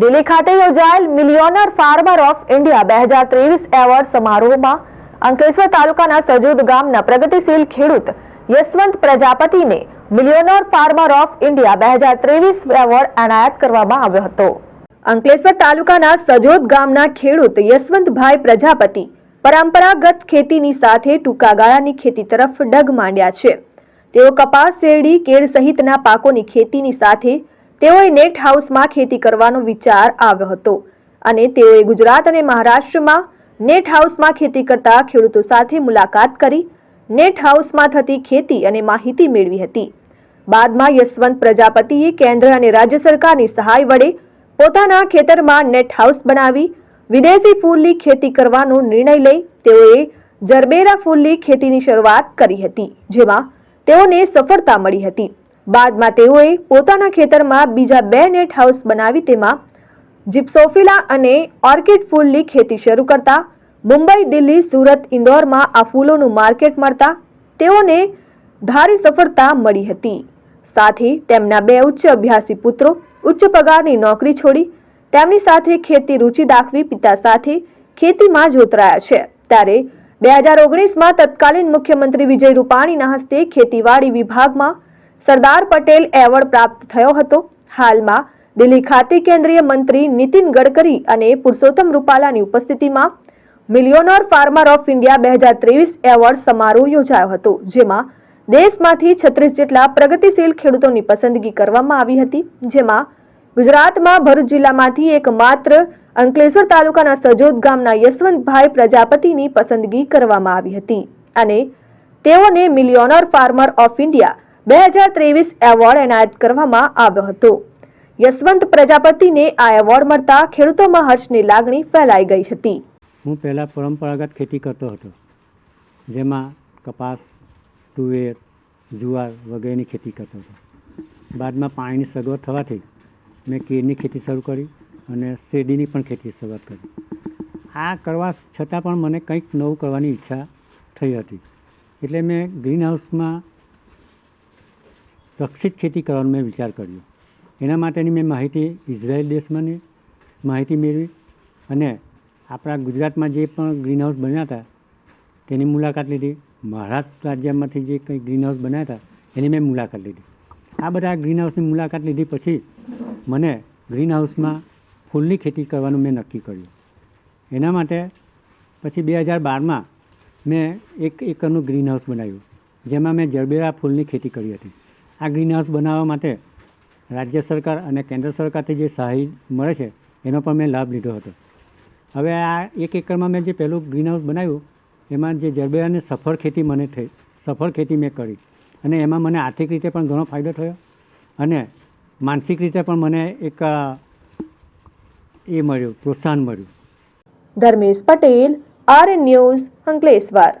દિલ્હી ખાતે યોજાયેલ millionaire farmer of India બે હજાર ત્રેવીસ એવોર્ડ સમારોહમાં અંકલેશ્વર તાલુકાના સજોદ ગામના પ્રગતિશીલ ખેડૂત યશવંત પ્રજાપતિને મિલિયોનર ફાર્મર ઓફ ઇન્ડિયા બે હજાર ત્રેવીસ એવોર્ડ એનાયત કરવામાં આવ્યો હતો. અંકલેશ્વર તાલુકાના સજોદ ગામના ખેડૂત યશવંતભાઈ પ્રજાપતિ પરંપરાગત ખેતીની સાથે ટૂંકા ગાળાની ખેતી તરફ ડગ માંડ્યા છે. તેઓ કપાસ, શેરડી, કેળ સહિતના પાકોની ખેતીની સાથે તેઓએ નેટ હાઉસમાં ખેતી કરવાનો વિચાર આવ્યો હતો. અને તેઓએ ગુજરાત અને મહારાષ્ટ્રમાં નેટ હાઉસમાં ખેતી કરતા ખેડૂતો સાથે મુલાકાત કરી, નેટ હાઉસમાં થતી ખેતી અને માહિતી મેળવી હતી. બાદમાં યશવંત પ્રજાપતિએ કેન્દ્ર અને રાજ્ય સરકારની સહાય વડે પોતાના ખેતરમાં નેટ હાઉસ બનાવી, વિદેશી ફૂલની ખેતી કરવાનો નિર્ણય લઈ તેઓએ જરબેરા ફૂલની ખેતીની શરૂઆત કરી હતી, જેમાં તેઓને સફળતા મળી હતી. બાદમાં તેઓએ પોતાના ખેતરમાં બીજા બે નેટ હાઉસ બનાવી તેમાં જીપ્સોફિલા અને ઓર્કિડ ફૂલની ખેતી શરૂ કરતા મુંબઈ, દિલ્હી, સુરત, ઇન્દોરમાં આ ફૂલોનું માર્કેટ મળતા તેઓને ધારી સફળતા મળી હતી. સાથે તેમના બે ઉચ્ચ અભ્યાસી પુત્રો ઉચ્ચ પગારની નોકરી છોડી તેમની સાથે ખેતી રુચિ દાખવી પિતા સાથે ખેતીમાં જોતરાયા છે. ત્યારે બે હજાર ઓગણીસમાં તત્કાલીન મુખ્યમંત્રી વિજય રૂપાણીના હસ્તે ખેતીવાડી વિભાગમાં સરદાર પટેલ એવોર્ડ પ્રાપ્ત થયો હતો. હાલમાં દિલ્હી ખાતે કેન્દ્રીય મંત્રી નીતિન ગડકરી અને પુરુષોત્તમ રૂપાલાની ઉપસ્થિતિમાં મિલિયોનર ફાર્મર ઓફ ઇન્ડિયા બે હજાર ત્રેવીસ એવોર્ડ સમારોહ યોજાયો હતો, જેમાં દેશમાંથી છત્રીસ જેટલા પ્રગતિશીલ ખેડૂતોની પસંદગી કરવામાં આવી હતી, જેમાં ગુજરાતમાં ભરૂચ જિલ્લામાંથી એકમાત્ર અંકલેશ્વર તાલુકાના સજોદ ગામના યશવંતભાઈ પ્રજાપતિની પસંદગી કરવામાં આવી હતી અને તેઓને મિલિયોનર ફાર્મર ઓફ ઇન્ડિયા બે હજાર ત્રેવીસ એવોર્ડ એનાયત કરવામાં આવ્યો હતો. યશવંત પ્રજાપતિને આ એવોર્ડ મળતા ખેડૂતોમાં હર્ષની લાગણી ફેલાઈ ગઈ હતી. હું પહેલાં પરંપરાગત ખેતી કરતો હતો, જેમાં કપાસ, તુવેર, જુવાર વગેરેની ખેતી કરતો હતો. બાદમાં પાણીની સગવડ થવાથી મેં કેળની ખેતી શરૂ કરી અને શેરડીની પણ ખેતી શરૂઆત કરી. આ કરવા છતાં પણ મને કંઈક નવું કરવાની ઈચ્છા થઈ હતી. એટલે મેં ગ્રીન હાઉસમાં રક્ષિત ખેતી કરવાનો મેં વિચાર કર્યો. એના માટેની મેં માહિતી ઇઝરાયલ દેશમાંની માહિતી મેળવી અને આપણા ગુજરાતમાં જે પણ ગ્રીન હાઉસ બન્યા હતા, તેની મુલાકાત લીધી. મહારાષ્ટ્ર રાજ્યમાંથી જે કંઈ ગ્રીન હાઉસ બન્યા હતા, એની મેં મુલાકાત લીધી. આ બધા ગ્રીન હાઉસની મુલાકાત લીધી પછી મને ગ્રીન હાઉસમાં ફૂલની ખેતી કરવાનું મેં નક્કી કર્યું. એના માટે પછી બે હજાર બારમાં મેં એક એકરનું ગ્રીન હાઉસ બનાવ્યું, જેમાં મેં જરબેરા ફૂલની ખેતી કરી હતી. આ ગ્રીન હાઉસ બનાવવા માટે રાજ્ય સરકાર અને કેન્દ્ર સરકારથી જે સહાય મળે છે, એનો પણ મેં લાભ લીધો હતો. હવે આ એક એકરમાં મેં જે પહેલું ગ્રીન હાઉસ બનાવ્યું, એમાં જે જરબેરાની સફળ ખેતી મને થઈ, સફળ ખેતી મેં કરી. અને એમાં મને આર્થિક રીતે પણ ઘણો ફાયદો થયો અને માનસિક રીતે પણ મને એક એ મળ્યું, પ્રોત્સાહન મળ્યું. Dharmesh Patel R news Ankleshwar.